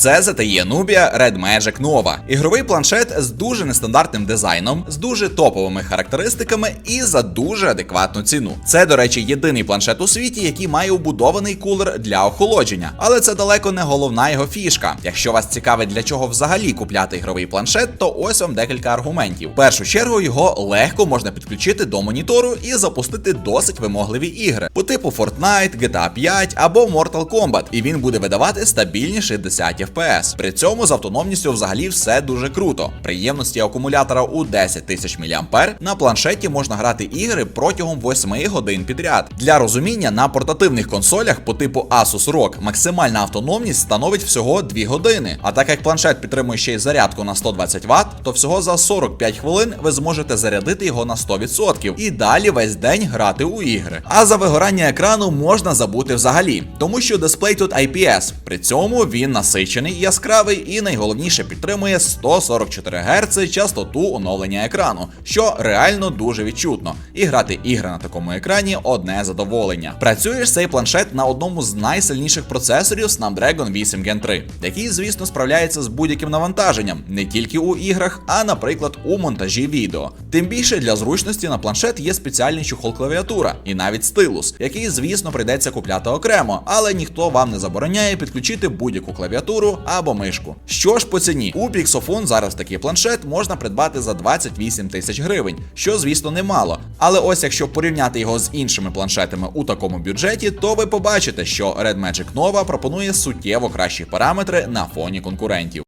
Це ZTE Nubia Red Magic Nova. Ігровий планшет з дуже нестандартним дизайном, з дуже топовими характеристиками і за дуже адекватну ціну. Це, до речі, єдиний планшет у світі, який має убудований кулер для охолодження. Але це далеко не головна його фішка. Якщо вас цікавить, для чого взагалі купляти ігровий планшет, то ось вам декілька аргументів. В першу чергу його легко можна підключити до монітору і запустити досить вимогливі ігри по типу Fortnite, GTA 5 або Mortal Kombat, і він буде видавати стабільні 60 FPS. При цьому з автономністю взагалі все дуже круто. Приємності акумулятора у 10 тисяч мА на планшеті можна грати ігри протягом 8 годин підряд. Для розуміння на портативних консолях по типу Asus ROG максимальна автономність становить всього 2 години. А так як планшет підтримує ще й зарядку на 120 Вт, то всього за 45 хвилин ви зможете зарядити його на 100% і далі весь день грати у ігри. А за вигорання екрану можна забути взагалі, тому що дисплей тут IPS. При цьому він насичений, яскравий і найголовніше підтримує 144 Гц частоту оновлення екрану, що реально дуже відчутно. І грати ігри на такому екрані одне задоволення. Працює цей планшет на одному з найсильніших процесорів Snapdragon 8 Gen 3, який, звісно, справляється з будь-яким навантаженням, не тільки у іграх, а, наприклад, у монтажі відео. Тим більше для зручності на планшет є спеціальний чохол клавіатура і навіть стилус, який, звісно, прийдеться купляти окремо, але ніхто вам не забороняє підключити будь-яку клавіатуру або мишку. Що ж по ціні? У Pixofon зараз такий планшет можна придбати за 28 тисяч гривень, що, звісно, немало. Але ось якщо порівняти його з іншими планшетами у такому бюджеті, то ви побачите, що Red Magic Nova пропонує суттєво кращі параметри на фоні конкурентів.